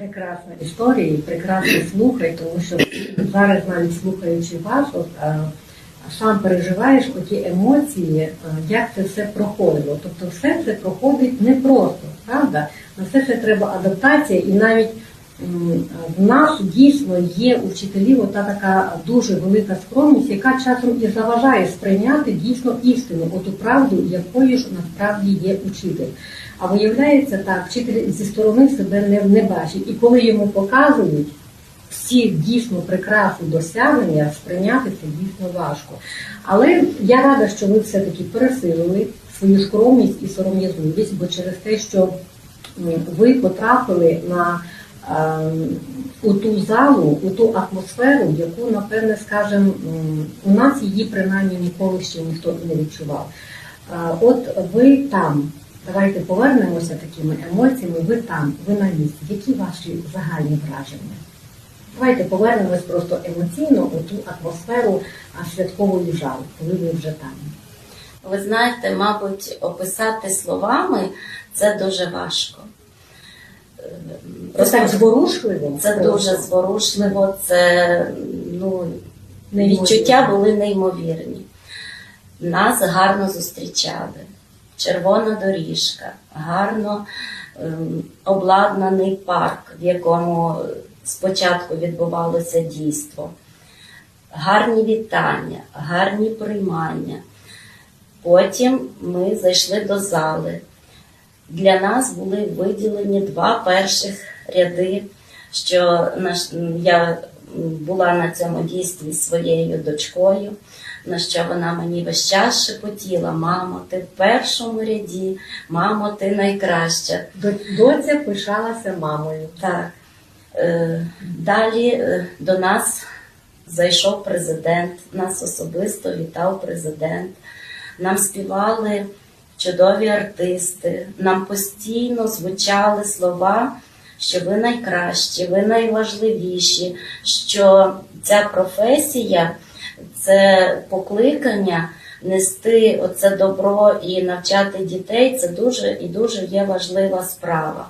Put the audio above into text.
Прекрасна історія, і прекрасно слухай, тому що зараз навіть слухаючи вас, от, сам переживаєш оті емоції, а, як це все проходило. Тобто все це проходить непросто, правда? На все це треба адаптація, і навіть в нас дійсно є у вчителів ота така дуже велика скромність, яка часом і заважає сприйняти дійсно істину, оту правду, якою ж насправді є учитель. А виявляється так, вчитель зі сторони себе не, не бачить. І коли йому показують всі дійсно прекрасні досягнення, сприйняти це дійсно важко. Але я рада, що ви все-таки пересилили свою скромність і сором'язливість, бо через те, що ви потрапили на у ту залу, у ту атмосферу, яку, напевне, скажем, у нас її принаймні ніколи ще ніхто не відчував. От ви там, давайте повернемося такими емоціями, ви там, ви на місці. Які ваші загальні враження? Давайте повернемось просто емоційно у ту атмосферу святкової жали, коли ви вже там. Ви знаєте, мабуть, описати словами це дуже важко. Це так зворушливо. Це просто. дуже зворушливо, це ну, Неймовірно. відчуття були неймовірні. Нас гарно зустрічали. Червона доріжка, гарно ем, обладнаний парк, в якому спочатку відбувалося дійство. Гарні вітання, гарні приймання. Потім ми зайшли до зали. Для нас були виділені два перших ряди, що наш, я була на цьому дійстві своєю дочкою, на що вона мені весь час шепотіла: мамо, ти в першому ряді, мамо, ти найкраща. До- Доця пишалася мамою. Так. Е, Далі е, до нас зайшов президент, нас особисто вітав президент. Нам співали чудові артисти, нам постійно звучали слова, що ви найкращі, ви найважливіші, що ця професія це покликання нести оце добро і навчати дітей це дуже і дуже є важлива справа.